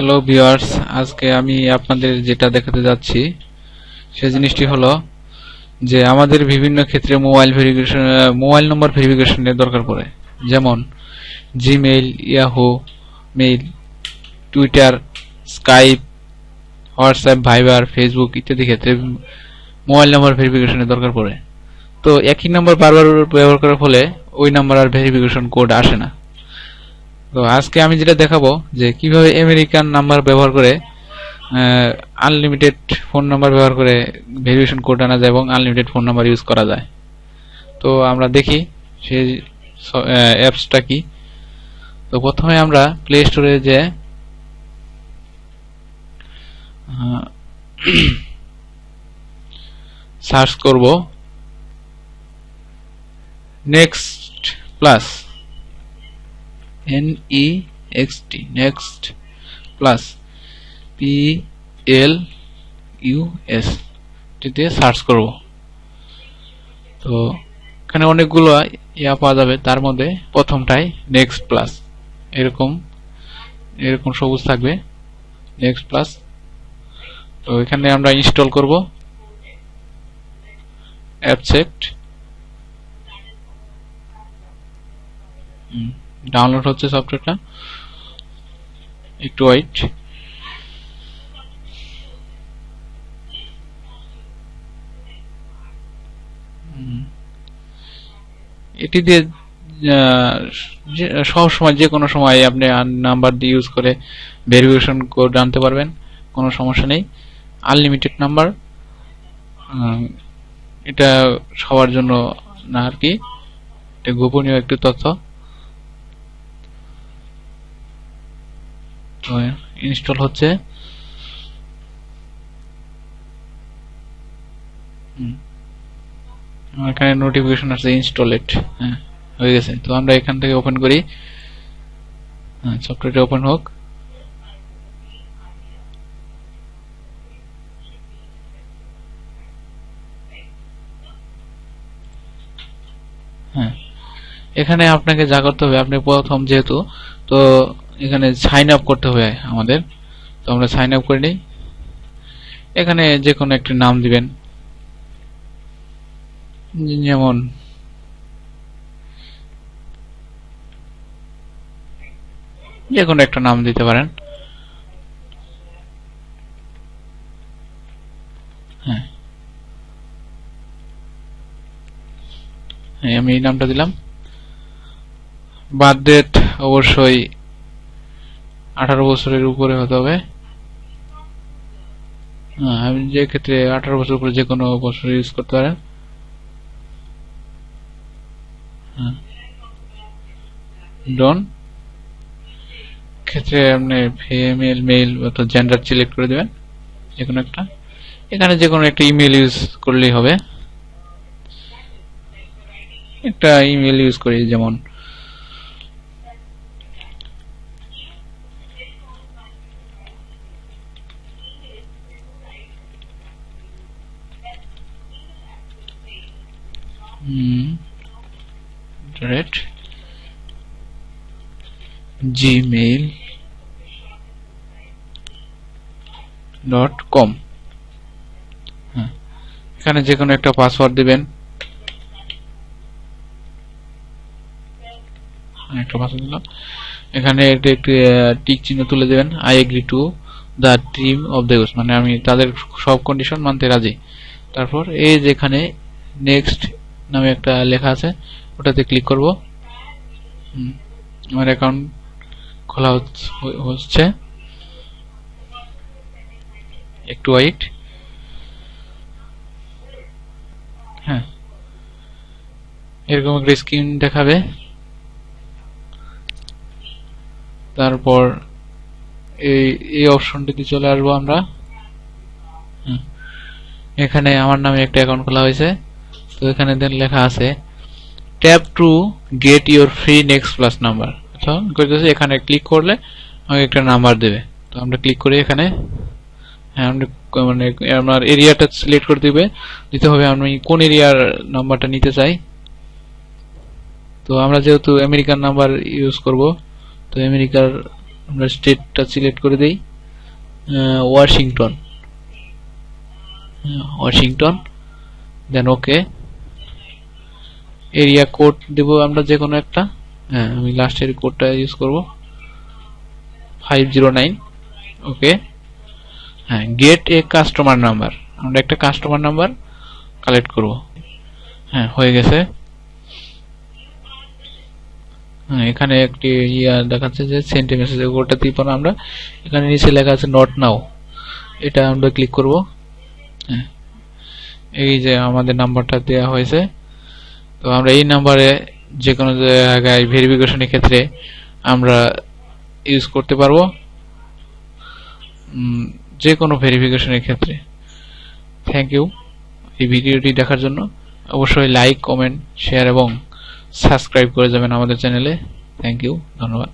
Hello viewers আজকে আমি আপনাদের যেটা দেখাতে যাচ্ছি, সে জিনিসটি হলো যে আমাদের বিভিন্ন ক্ষেত্রে মোবাইল ভেরিফিকেশন মোবাইল নম্বর ভেরিফিকেশনের দরকার পড়ে। যেমন Gmail Yahoo mail Twitter Skype WhatsApp Viber Facebook ইত্যাদি ক্ষেত্রে মোবাইল নাম্বার ভেরিফিকেশনের দরকার পড়ে। তো একই নাম্বার বারবার ব্যবহার করার ফলে ওই নাম্বার আর ভেরিফিকেশন কোড আসে না। তো আজকে আমি যেটা দেখাবো যে কীভাবে আমেরিকান নাম্বার ব্যবহার করে আনলিমিটেড ফোন নাম্বার ব্যবহার করে ভেরিফিকেশন কোড আনা যায় এবং আনলিমিটেড ফোন নাম্বার ইউজ করা যায়। তো আমরা দেখি সেই অ্যাপসটা কি। তো প্রথমে আমরা প্লে স্টোরে যে সার্চ করব। Next plus N E X T next plus P L U S দিয়ে সার্চ করব। তো, এখানে অনেকগুলো ইয়া পাওয়া যাবে, তার মধ্যে প্রথমটাই নেক্সট প্লাস এরকম এরকম সবুজ থাকবে নেক্সট প্লাস তো এখানে আমরা ইনস্টল করব। অ্যাপসেক্ট ডাউনলোড হচ্ছে সফটওয়্যারটা একটু ওয়েট এটি দিয়ে সব সময়, যে কোনো সময় আপনি নাম্বার দিয়ে ইউজ করে ভেরিফিকেশন কোড আনতে পারবেন, কোনো সমস্যা নেই। আনলিমিটেড নাম্বার এটা সবার জন্য না আর কি। এটা গোপনীয় একটি তথ্য। ইনস্টল হচ্ছে। এখানে নোটিফিকেশন আসছে ইনস্টলেড হ্যাঁ হয়ে গেছে। তো আমরা এখান থেকে ওপেন করি। সফটওয়্যারটা ওপেন হোক। হ্যাঁ। এখানে আপনাকে যা করতে হবে, আপনি প্রথম যেহেতু, তো এখানে সাইন আপ করতে হবে আমাদের। তো আমরা সাইন আপ করে নিই। এখানে যে কোনো একটি নাম দিবেন। যেমন যে কোনো একটা নাম দিতে পারেন। হ্যাঁ। হ্যাঁ আমি এই নামটা দিলাম। বার্থ ডেট অবশ্যই আঠারো বছরের উপরে হতে হবে। হ্যাঁ আমি যে ক্ষেত্রে আঠারো বছর উপরে যে কোনো বছর ইউজ করতে পারেন। ডন ক্ষেত্রে আপনি ফিমেল মেল অথবা জেন্ডার সিলেক্ট করে দেবেন, যে কোনো একটা। এখানে যে কোনো একটা ইমেল ইউজ করলেই হবে। একটা ইমেল ইউজ করি, যেমন রেট জিমেইল ডট কম হ্যাঁ। এখানে যে কোনো একটা পাসওয়ার্ড দিবেন। একটা পাসওয়ার্ড দিলাম। এখানে একটা, একটু টিক চিহ্ন তুলে দেবেন। I agree to the terms of the use মানে আমি তাদের সব কন্ডিশন মানতে রাজি। তারপর এই যেখানে নেক্সট নামে একটা লেখা আছে, ওটাতে ক্লিক করব। আমার অ্যাকাউন্ট খোলা হচ্ছে। একটু ওয়েট হ্যাঁ। এরকম একটা স্ক্রিন দেখাবে। তারপর এই এই অপশনটিতে চলে আসব আমরা। এখানে আমার নামে একটা অ্যাকাউন্ট খোলা হয়েছে। তো এখানে দেন লেখা আছে tap to get your free next plus number আচ্ছা করতেছে এখানে ক্লিক করলে আমাকে একটা নাম্বার দেবে। তো আমরা ক্লিক করি এখানে হ্যাঁ মানে আমার এরিয়াটা সিলেক্ট করে দিবে। দিতে হবে আমি কোন এরিয়ার নাম্বারটা নিতে চাই। তো আমরা যেহেতু আমেরিকান নাম্বার ইউজ করব, তো আমেরিকার আমরা স্টেটটা সিলেক্ট করে দেই। Washington Washington then okay area code দেব আমরা যে কোনো একটা। হ্যাঁ আমি লাস্টের কোডটা ইউজ করব। ফাইভ জিরো নাইন ওকে হ্যাঁ গেট এ কাস্টমার নাম্বার আমরা একটা কাস্টমার নাম্বার কালেক্ট করব। হ্যাঁ হয়ে গেছে। হ্যাঁ এখানে একটি ইয়া দেখাচ্ছে যে সেন্ট মেসেজ ওটা টিপন আমরা। এখানে নিচে লেখা আছে নট নাও এটা আমরা ক্লিক করব। হ্যাঁ এই যে আমাদের নাম্বারটা দেওয়া হয়েছে। তো আমরা এই নাম্বারে যে কোনো জায়গায় ভেরিফিকেশনের ক্ষেত্রে আমরা ইউজ করতে পারব। যে কোনো ভেরিফিকেশনের ক্ষেত্রে। থ্যাংক ইউ এই ভিডিওটি দেখার জন্য। অবশ্যই লাইক কমেন্ট শেয়ার এবং সাবস্ক্রাইব করে যাবেন আমাদের চ্যানেলে থ্যাংক ইউ ধন্যবাদ।